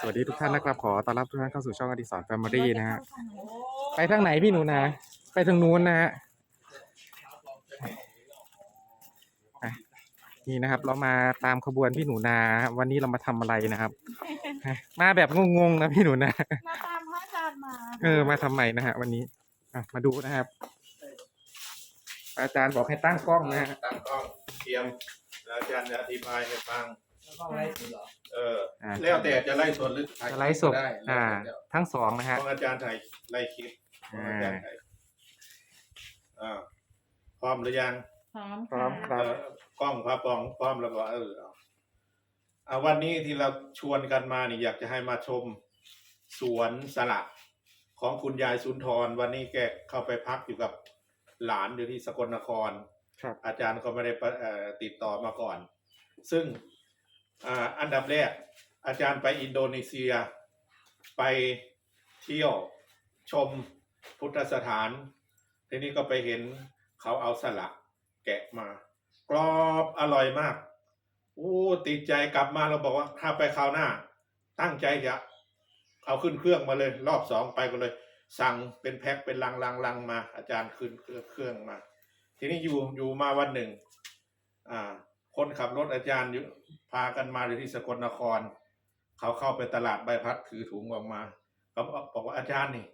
สวัสดีทุกท่านนะครับขอต้อนรับทุกท่านเข้าสู่ช่องอดิสรแฟมิลี่นะฮะไปทางไหนพี่หนูนะ ไปทางนู้นนะฮะอะนี่นะครับ เรามาตามขบวนพี่หนูนา วันนี้เรามาทำอะไรนะครับฮะมาแบบงงๆนะพี่หนูนามาตามพระอาจารย์มา เออมาทำไมนะฮะวันนี้อะมาดูนะครับ อาจารย์บอกให้ตั้งกล้องนะฮะตั้งกล้องเตรียมแล้วอาจารย์จะอธิบายให้ฟัง เอออ่า แล้วแต่จะไล่สดหรือถ่ายจะไลฟ์สดก็ได้อ่า แล้วแต่ทั้งสองนะฮะ ของอาจารย์ถ่ายไล่คลิปของอาจารย์ถ่ายอ่าพร้อมหรือยังพร้อมพร้อมคค่ะรั บ เออกล้องพระปองพร้อมแล้วก็เออเอาอ่าวันนี้ที่เราชวนกันมานี่อยากจะให้มาชมสวนสละของคุณยายสุนทร วันนี้แกเข้าไปพักอยู่กับหลานอยู่ที่สกลนคร ครับ อาจารย์ก็ไม่ได้ปะเอ่อติดต่อมาก่อน ซึ่ง อ่าอันดับแรก อาจารย์ไปอินโดนีเซีย ไปเที่ยวชมพุทธสถาน ทีนี้ก็ไปเห็นเขาเอาสละแกะมา กรอบอร่อยมากโอ้ติดใจกลับมาเราบอกว่าถ้าไปคราวหน้า ตั้งใจจะเอาขึ้นเครื่องมาเลย รอบสองไปก็เลย สั่งเป็นแพ็คเป็นลังลังลังมา อาจารย์ขึ้นเครื่องมา ทีนี้อยู่อยู่มาวันหนึ่ง อ่า คนขับรถอาจารย์อยู่พากันมาอยู่ที่สกลนคร เขาเข้าไปตลาดใบพัดถือถุงออกมาเขาบอกว่าอาจารย์นี่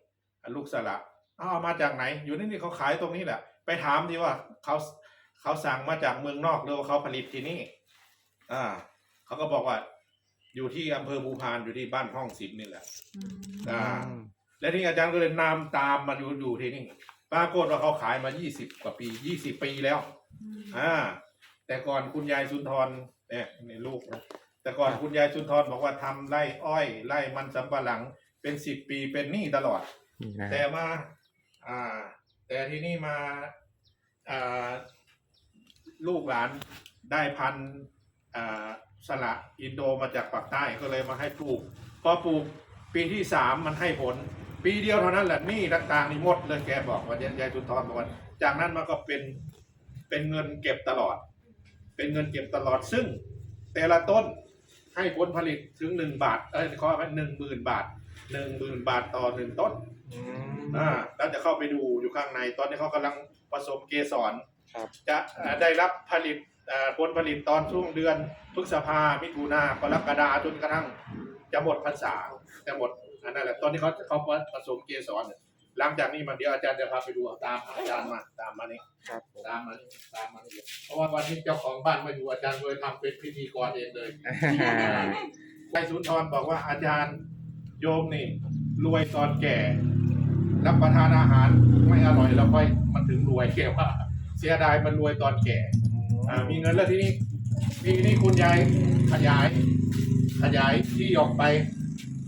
ลูกสละอ้าวเอามาจากไหน อยู่นี่นี่เขาขายตรงนี้แหละ ไปถามดีว่าเขาเขาสั่งมาจากเมืองนอกหรือว่าเขาผลิตที่นี่ อ่า เขาก็บอกว่า อยู่ที่อำเภอภูพานอยู่ที่บ้านห้องสิบนี่แหละ อ่า และที่อาจารย์ก็เลยนำตามมาอยู่อยู่ที่นี่ปรากฏว่าเขาขายมา20กว่าปี20ปีแล้ว อ่า แต่ก่อนคุณยายสุนทรเนี่ยนี่ลูกนะแต่ก่อนคุณยายสุนทรบอกว่าทำไร่อ้อยไร่มันสำปะหลังเป็นสิบปีเป็นหนี้ตลอด นี่นะแต่ฮะมา อ่า แต่ที่นี่มา อ่า ลูกหลานได้พันธุ์อ่า สละอินโดมาจากปากใต้ก็เลยมาให้ปลูก พอปลูกปีที่สามมันให้ผล ปีเดียวเท่านั้นแหละหนี่ต่างๆนี่หมดเลยแกบอกว่ายายสุนทรบอกว่าจากนั้นมันก็เป็น เป็นเงินเก็บตลอด เป็นเงินเก็บตลอดซึ่ง แต่ละต้นให้ผลผลิตถึงหนึ่งบาท เอ้ยขอไปหนึ่งหมื่นบาทหนึ่งหมื่นบาทต่อหนึ่งต้นอืมอ่าเราจะเข้าไปดูอยู่ข้างใน ตอนนี้เขากำลังผสมเกสรครับจะเอ่อได้รับผลิตเอ่อผลผลิตตอนช่วงเดือนพฤษภามิถุนากรกฎาจนกระทั่งจะหมดพรรษาจะหมดอันนั้นแหละตอนนี้เขาเขาผสมเกสร หลังจากนี้มันเดี๋ยวอาจารย์จะพาไปดูเอาตามอาจารย์มาตามมานี่ครับผมตามมานี่ตามมานี่เพราะว่าวันนี้เจ้าของบ้านมาอยู่อาจารย์เลยทำเป็นพิธีกรเองเลยนายสุนทรบอกว่าอาจารย์โยมนี่ รวยตอนแก่ รับประทานอาหารไม่อร่อยแล้วค่อยมันถึงรวยแค่ว่าเสียดายมันรวยตอนแก่อ่ามีเงินแล้วที่นี่ปีนี้คุณยายขยาย ขยายที่ออกไป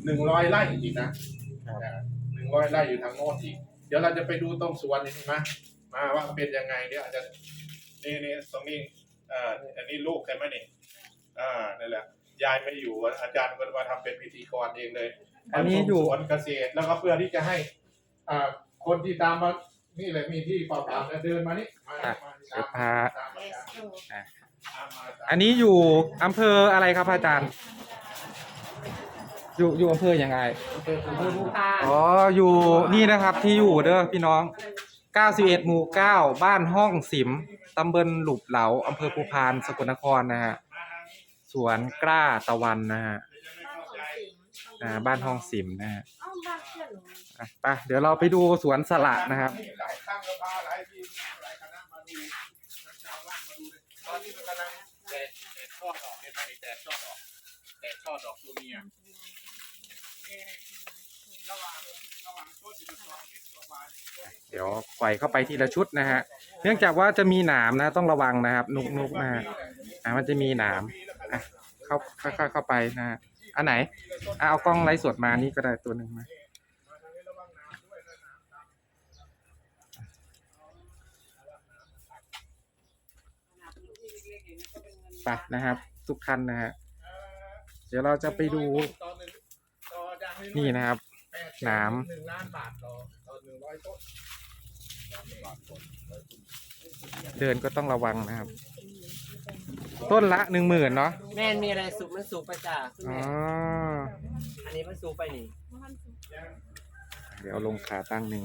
หนึ่งร้อยไร่อีกนะหนึ่ง ร้อยไร่อยู่ทางโน้นอีก เดี๋ยวเราจะไปดูต้นสวนนี่มามาว่าเป็นยังไงเดี๋ยวอาจจะนี่นี่ตรงนี้อ่าอันนี้ลูกใช่ไหมนี่อ่านั่นแหละยายไม่อยู่อาจารย์ก็มาทำเป็นพิธีกรเองเลยอันนี้อยู่สวนเกษตรแล้วก็เพื่อที่จะให้อ่าคนที่ตามมานี่เลยมีที่เปล่าๆนะเดินมานี่มาอะมาเดี๋ยวพาตามอาจารย์ตามมาตามอันนี้อยู่อำเภออะไรครับอาจารย์ อยู่อยู่อำเภอยังไงอำเภอภูพานอ๋ออยู่นี่นะครับที่อยู่เด้อพี่น้อง 91 หมู่ 9 บ้านห้องสิมตำบลหลุบเหลาอำเภอภูพานสกลนครนะฮะสวนกล้าตะวันนะฮะอ่าบ้านห้องสิมนะฮะเอ้าบ้านเพื่อนหนูอะไปเดี๋ยวเราไปดูสวนสละนะครับ หลายตั้งก็พาหลายทีมหลายคณะมาดูชาวบ้านมาดูเลยตอนนี้มันกำลังแตกแตกช่อดอกเห็นไหมนี่แตกช่อดอกแตกช่อดอกตัวเมีย เดี๋ยวปล่อยเข้าไปทีละชุดนะฮะ เนื่องจากว่าจะมีหนามนะต้องระวังนะครับ นุกนุกนะฮะอะมันจะมีหนามอะเข้าเข้าเข้าเข้าไปนะฮะอันไหนอะเอากล้องไลฟ์สดมานี่ก็ได้ตัวหนึ่งมาไปนะครับ ทุกท่านนะฮะเดี๋ยวเราจะไปดู นี่นะครับหนามหนึ่งล้านบาทต่อต่อหนึ่งร้อยต้นเดินก็ต้องระวังนะครับ ต้นละหนึ่งหมื่นเนาะแม่นมีอะไรสุกมันสุกประจ่าคุณอ๋อแม่อันนี้มันสูงไปนี่มันสุดเดี๋ยวลงขาตั้งหนึ่ง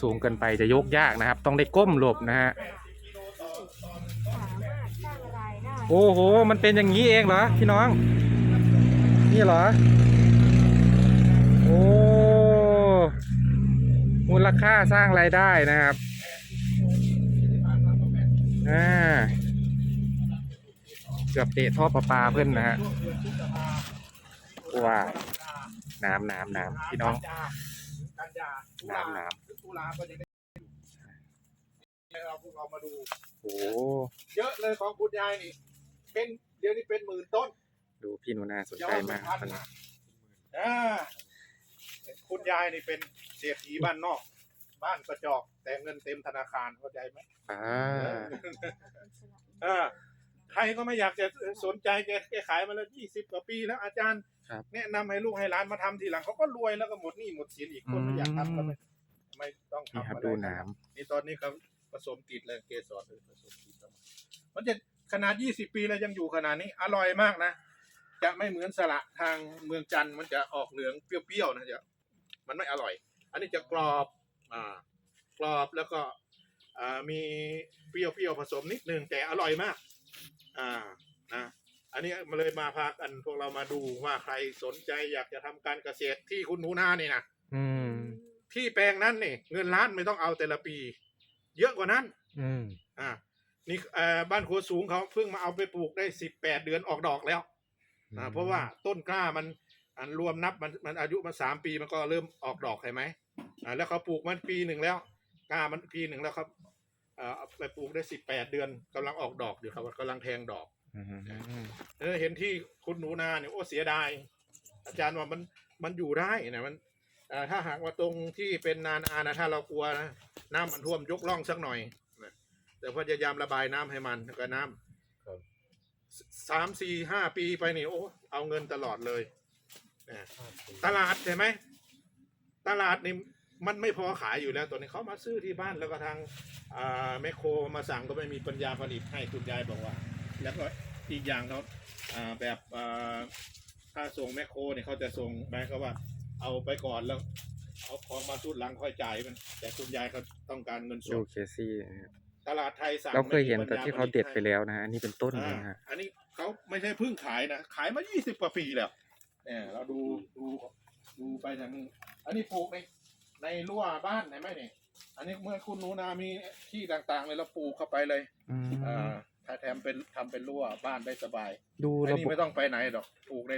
สูงเกินไปจะยกยากนะครับ ต้องได้ก้มหลบนะฮะสามารถสร้างรายได้โอ้โห มันเป็นอย่างนี้เองเหรอพี่น้อง นี่เหรอโอ้ มูลค่าสร้างรายได้นะครับอ่าเกือบเตะท่อประปาเพื่อนนะฮะว้าวน้ำน้ำน้ำพี่น้องกันยาน้ำน้ตุลาก็จะได้เราพวกเรามาดูำโอ้เยอะเลยของคุณยายนี่ เป็นเดี๋ยวนี้เป็นหมื่นต้น ดูพี่หนูนาสนใจมากยอดมันพันอ่า คุณยายนี่เป็นเศรษฐีบ้านนอก บ้านกระจอกแต่เงินเต็มธนาคารเข้าใจไหมอ่าเออใครก็ไม่อยากจะสนใจแกแกขายมาแล้วยี่สิบกว่าปีแล้วอาจารย์ ครับแนะนำให้ลูกให้หลานมาทำทีหลังเขาก็รวยแล้วก็หมดหนี้หมดสินอีกคนไม่อยากทำก็ไม่ไม่ต้องนี่ทำครับอะไร ดูน้นี่ตอนนี้เขาผสมติดเลยเกสรเลยผสมติดแล้วมันจะขนาดยี่สิบปีแล้วยังอยู่ขนาดนี้ อร่อยมากนะ จะไม่เหมือนสละทางเมืองจันทร์มันจะออกเหลืองเปรี้ยวๆนะจะ มันไม่อร่อย อันนี้จะกรอบอ่ากรอบแล้วก็อ่ามีเปรี้ยวๆผสมนิดนึงแต่อร่อยมากอ่านะอันนี้มาเลยมาพากันพวกเรามาดูว่าใครสนใจอยากจะทำการเกษตรที่คุณหนูนานี่นะำอืม ที่แปลงนั้นนี่เงินล้านไม่ต้องเอาแต่ละปี เยอะกว่านั้น อืม อ่านี่เอ่อบ้านครัวสูงเขาเพิ่งมาเอาไปปลูกได้สิบแปดเดือนออกดอกแล้วอ่าเพราะว่าต้นกล้ามัน อันรวมนับมันมันอายุมันสามปีมันก็เริ่มออกดอกเห็นไหมอ่าแล้วเขาปลูกมันปีหนึ่งแล้วกล้ามันปีหนึ่งแล้วครับเอ่อเอาไปปลูกได้สิบแปดเดือนกำลังออกดอกอยู่ครับกำลังแทงดอกอืมเออเห็นที่คุณหนูนาเนี่ยโอ้เสียดาย อาจารย์ว่ามันมันอยู่ได้นะมันเอ่อถ้าหากว่าตรงที่เป็นนานานะถ้าเรากลัวนะน้ำมันท่วมยกล่องสักหน่อยนะแต่พยายามระบายน้ำให้มันก็น้ำสสามสี่ห้าปีไปนี่โอ้เอาเงินตลอดเลย นะตลาดใช่ไหมตลาดนี่มันไม่พอขายอยู่แล้วตัวนี้เขามาซื้อที่บ้านแล้วก็ทางอ่าแมคโครมาสั่งก็ไม่มีปัญญาผลิตให้คุณยายบอกว่า แล้วก็อีกอย่างเขาอ่าแบบอ่าถ้าส่งแมคโครเนี่ยเขาจะส่งหมายเขามว่า เอาไปก่อนแล้วเอาของมาสุดหลังค่อยจ่ายมัน แต่คุณยายเขาต้องการเงินสดูดเคซี่นะครับตลาดไทยสั่งเราเคยเห็นไม่มีแต่ปัญญที่เขาเด็ดไปแล้วนะฮะอันนี้เป็นต้นเลยอ่านะฮะอันนี้เขาไม่ใช่เพิ่งขายนะขายมา 20 กว่าปีแล้ว เนี่ยเราดูดูดูไปทางนี้อันนี้ปลูกในในรั้วบ้านเห็นไหมเนี่ยอันนี้เมื่อคุณหนูนามีที่ต่างๆเลยเราปลูกเข้าไปเลยอืมอ่าถ้าแถมเป็นทำเป็นรั้วบ้านได้สบายดูอันระนี้บบไม่ต้องไปไหนหรอกปลูกใน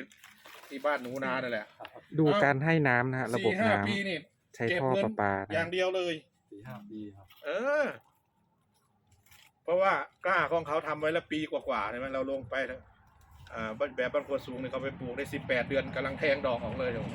ที่บ้านหนูนานั่นแหละดูการให้น้ำนะฮะระบบสี่ห้าน้ำปีนี่ ใช้ท่อประปานะอย่างเดียวเลย สี่ห้าปีครับ เออ เพราะว่ากล้าของเขาทำไว้แล้วปีกว่าๆใช่ไหมเราลงไปแล้วอ่า แบบบ้านคนสูงเนี่ยเขาไปปลูกได้สิบแปดเดือนกำลังแทงดอกออกเลยเดี๋ยว